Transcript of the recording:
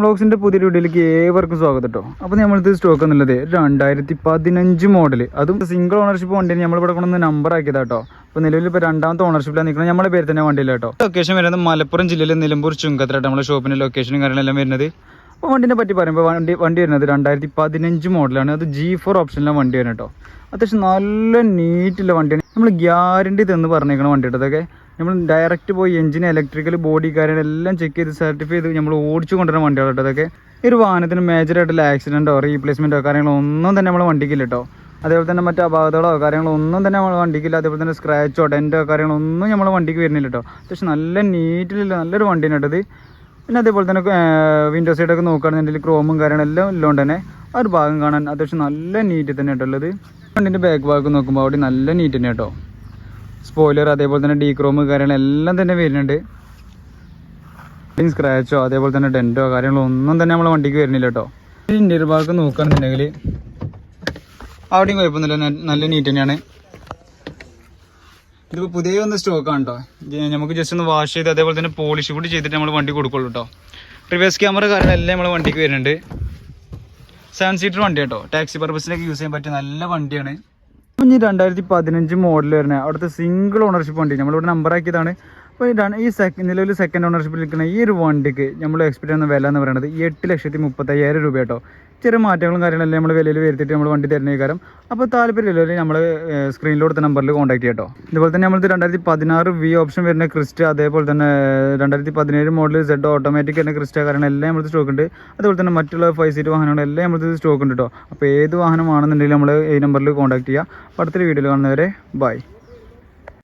ബ്ലോഗ്സിന്റെ പുതിയ വീഡിയോയിലേക്ക് ഏവർക്കും സ്വാഗതം കേട്ടോ അപ്പോൾ നമ്മളിത് സ്റ്റോക്ക് എന്നുള്ളത് രണ്ടായിരത്തി പതിനഞ്ച് മോഡൽ അതും സിംഗിൾ ഓണർഷിപ്പ് വണ്ടിയാണ് നമ്മളിവിടെ കൊണ്ടുവന്ന് നമ്പർ ആക്കിയതാ കേട്ടോ അപ്പോൾ നിലവിൽ ഇപ്പോൾ രണ്ടാമത്തെ ഓണർഷിപ്പിലാണ് നിൽക്കുന്നത്. നമ്മുടെ പേര് തന്നെ വണ്ടിയില്ല കേട്ടോ ലൊക്കേഷൻ വരുന്നത് മലപ്പുറം ജില്ലയിലെ നിലമ്പൂർ ചുങ്കത്തിലാട്ടോ നമ്മുടെ ഷോപ്പിന്റെ ലൊക്കേഷനും കാര്യങ്ങളെല്ലാം വരുന്നത്. അപ്പോൾ വണ്ടിനെ പറ്റി പറയുമ്പോൾ വണ്ടി വണ്ടി വരുന്നത് രണ്ടായിരത്തി പതിനഞ്ച് മോഡലാണ് അത് ജി ഫോർ ഓപ്ഷനിലെ വരുന്നത് കേട്ടോ അത്യാവശ്യം നല്ല നീറ്റുള്ള വണ്ടിയാണ്. നമ്മൾ ഗ്യാരണ്ടി തന്നു പറഞ്ഞേക്കണം വണ്ടിയുടെ കേട്ടോ അതൊക്കെ നമ്മൾ ഡയറക്റ്റ് പോയി എഞ്ചിൻ ഇലക്ട്രിക്കൽ ബോഡി കാര്യങ്ങളെല്ലാം ചെക്ക് ചെയ്ത് സർട്ടിഫൈ ചെയ്ത് നമ്മൾ ഓടിച്ചു കൊണ്ടുവരുന്ന ഈ ഒരു വാഹനത്തിന് മേജറായിട്ടുള്ള ആക്സിഡന്റോ റീപ്ലേസ്മെന്റോ കാര്യങ്ങളോ ഒന്നും തന്നെ നമ്മൾ വണ്ടിക്കില്ല കേട്ടോ അതേപോലെ തന്നെ മറ്റു അപാകതകളോ കാര്യങ്ങളോ ഒന്നും തന്നെ നമ്മൾ വണ്ടിക്കില്ല. അതേപോലെ തന്നെ സ്ക്രാച്ചോ ഡെന്റോ കാര്യങ്ങളോ ഒന്നും നമ്മൾ വണ്ടിക്ക് വരുന്നില്ല കേട്ടോ അത്യാവശ്യം നല്ല നീറ്റിലുള്ള നല്ലൊരു വണ്ടിയാണ് കേട്ടത് പിന്നെ അതേപോലെ തന്നെ വിൻഡോ സൈഡൊക്കെ നോക്കുകയാണെന്നുണ്ടെങ്കിൽ ക്രോമും കാര്യങ്ങളെല്ലാം ഉള്ളതുകൊണ്ട് തന്നെ ആ ഒരു ഭാഗം കാണാൻ അത്യാവശ്യം നല്ല നീറ്റ് തന്നെ വണ്ടിന്റെ ബാക്ക് ഭാഗം നോക്കുമ്പോൾ അവിടെ നല്ല നീറ്റ് തന്നെ കേട്ടോ സ്പോയിലർ അതേപോലെ തന്നെ ഡീ ക്രോം കാര്യങ്ങളെല്ലാം തന്നെ വരുന്നുണ്ട്. സ്ക്രാച്ചോ അതേപോലെ തന്നെ ഡെന്റോ കാര്യങ്ങളോ ഒന്നും തന്നെ നമ്മളെ വണ്ടിക്ക് വരുന്നില്ല കേട്ടോ ഇന്റീരിയർ ഭാഗം നോക്കുകയാണെന്നുണ്ടെങ്കിൽ അവിടെയും കുഴപ്പമൊന്നുമില്ല നല്ല നീറ്റ് തന്നെയാണ്. ഇതിപ്പോൾ പുതിയ വന്ന സ്റ്റോക്കാണ് കേട്ടോ നമുക്ക് ജസ്റ്റ് ഒന്ന് വാഷ് ചെയ്ത് അതേപോലെ തന്നെ പോളിഷ് കൂടി ചെയ്തിട്ട് നമ്മൾ വണ്ടി കൊടുക്കുള്ളൂ കേട്ടോ റിവേഴ്സ് ക്യാമറ കാര്യങ്ങളെല്ലാം നമ്മളെ വണ്ടിക്ക് വരുന്നുണ്ട്. സെവൻ സീറ്റർ വണ്ടി കേട്ടോ. ടാക്സി പർപ്പസിനൊക്കെ യൂസ് ചെയ്യാൻ പറ്റിയ നല്ല വണ്ടിയാണ്. ഇനി രണ്ടായിരത്തി പതിനഞ്ച് മോഡൽ വരുന്നത്. അവിടുത്തെ സിംഗിൾ ഓണർഷിപ്പ് വണ്ടി. നമ്മളിവിടെ നമ്പർ ആക്കിയതാണ്. അപ്പോൾ ഈ സെക്കൻഡ് നിലവിൽ സെക്കൻഡ് ഓണർഷിപ്പിൽ നിൽക്കുന്ന ഈ ഒരു വണ്ടിക്ക് നമ്മൾ എക്സ്പെക്ട് ചെയ്യുന്ന വില എന്ന് പറയുന്നത് എട്ട് ലക്ഷത്തി മുപ്പത്തയ്യായിരം രൂപ കേട്ടോ. ചെറിയ മാറ്റങ്ങളും കാര്യങ്ങളെല്ലാം നമ്മൾ വിലയിൽ വരുത്തിയിട്ട് നമ്മൾ വണ്ടി തരുന്ന കാര്യം. അപ്പോൾ താല്പര്യമില്ലല്ലോ നമ്മൾ സ്ക്രീനിൽ നമ്പറിൽ കോൺടാക്ട് ചെയ്യട്ടോ. ഇതുപോലെ തന്നെ നമ്മളിത് രണ്ടായിരത്തി പതിനാറ് വി ഓപ്ഷൻ വരുന്ന ക്രിസ്റ്റ അതേപോലെ തന്നെ രണ്ടായിരത്തി പതിനേഴ് മോഡൽ സെഡ് ഓട്ടോമാറ്റിക് വരുന്ന ക്രിസ്റ്റ കാരണം എല്ലാം നമ്മൾ സ്റ്റോക്ക് ഉണ്ട്. അതുപോലെ തന്നെ മറ്റുള്ള ഫൈവ് സീറ്റ് വാഹനങ്ങളെല്ലാം നമ്മൾ സ്റ്റോക്ക് ഉണ്ട് കേട്ടോ. അപ്പോൾ ഏത് വാഹനമാണെന്നുണ്ടെങ്കിൽ നമ്മൾ ഈ നമ്പറിൽ കോൺടാക്ട് ചെയ്യുക അടുത്തൊരു വീഡിയോയിൽ കാണുന്നവരെ ബൈ